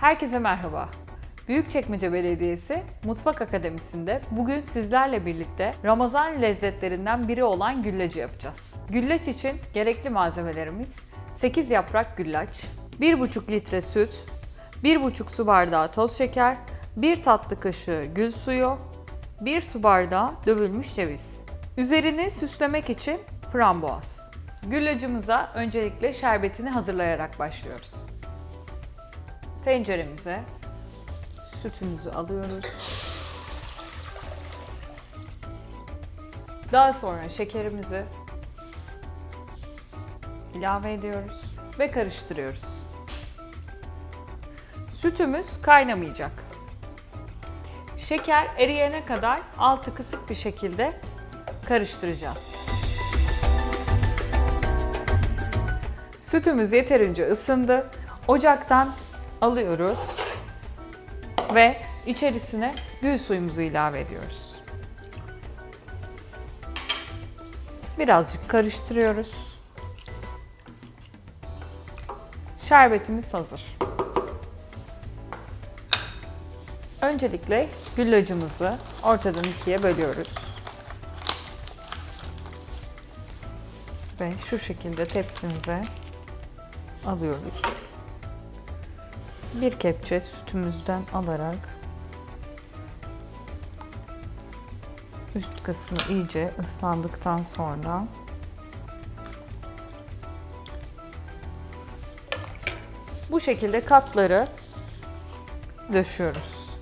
Herkese merhaba. Büyükçekmece Belediyesi Mutfak Akademisi'nde bugün sizlerle birlikte Ramazan lezzetlerinden biri olan gülleci yapacağız. Güllaç için gerekli malzemelerimiz 8 yaprak güllaç, 1,5 litre süt, 1,5 su bardağı toz şeker, 1 tatlı kaşığı gül suyu, 1 su bardağı dövülmüş ceviz. Üzerini süslemek için frambuaz. Güllacımıza öncelikle şerbetini hazırlayarak başlıyoruz. Tenceremize sütümüzü alıyoruz. Daha sonra şekerimizi ilave ediyoruz ve karıştırıyoruz. Sütümüz kaynamayacak. Şeker eriyene kadar altı kısık bir şekilde karıştıracağız. Sütümüz yeterince ısındı. Ocaktan alıyoruz ve içerisine gül suyumuzu ilave ediyoruz. Birazcık karıştırıyoruz. Şerbetimiz hazır. Öncelikle güllacımızı ortadan ikiye bölüyoruz. Ve şu şekilde tepsimize alıyoruz. Bir kepçe sütümüzden alarak üst kısmı iyice ıslandıktan sonra bu şekilde katları döşüyoruz.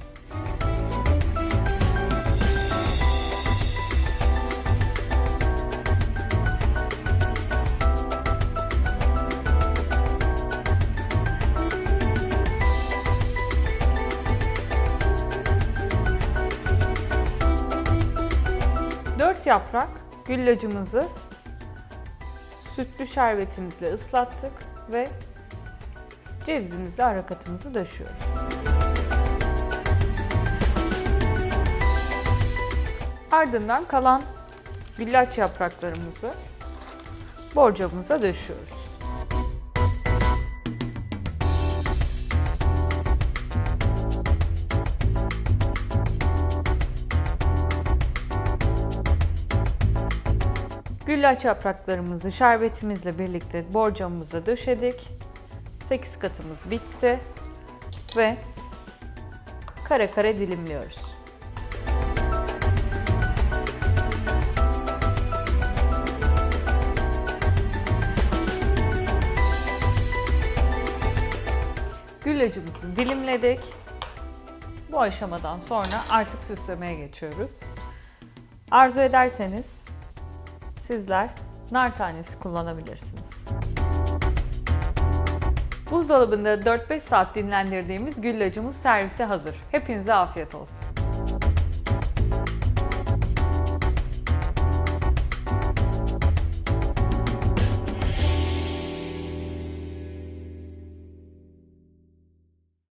Yaprak güllacımızı sütlü şerbetimizle ıslattık ve cevizimizle arakatımızı döşüyoruz. Ardından kalan güllaç yapraklarımızı borcamıza döşüyoruz. Güllaç yapraklarımızı şerbetimizle birlikte borcamımıza döşedik. 8 katımız bitti ve kare kare dilimliyoruz. Güllacımızı dilimledik. Bu aşamadan sonra artık süslemeye geçiyoruz. Arzu ederseniz sizler nar tanesi kullanabilirsiniz. Buzdolabında 4-5 saat dinlendirdiğimiz güllacımız servise hazır. Hepinize afiyet olsun.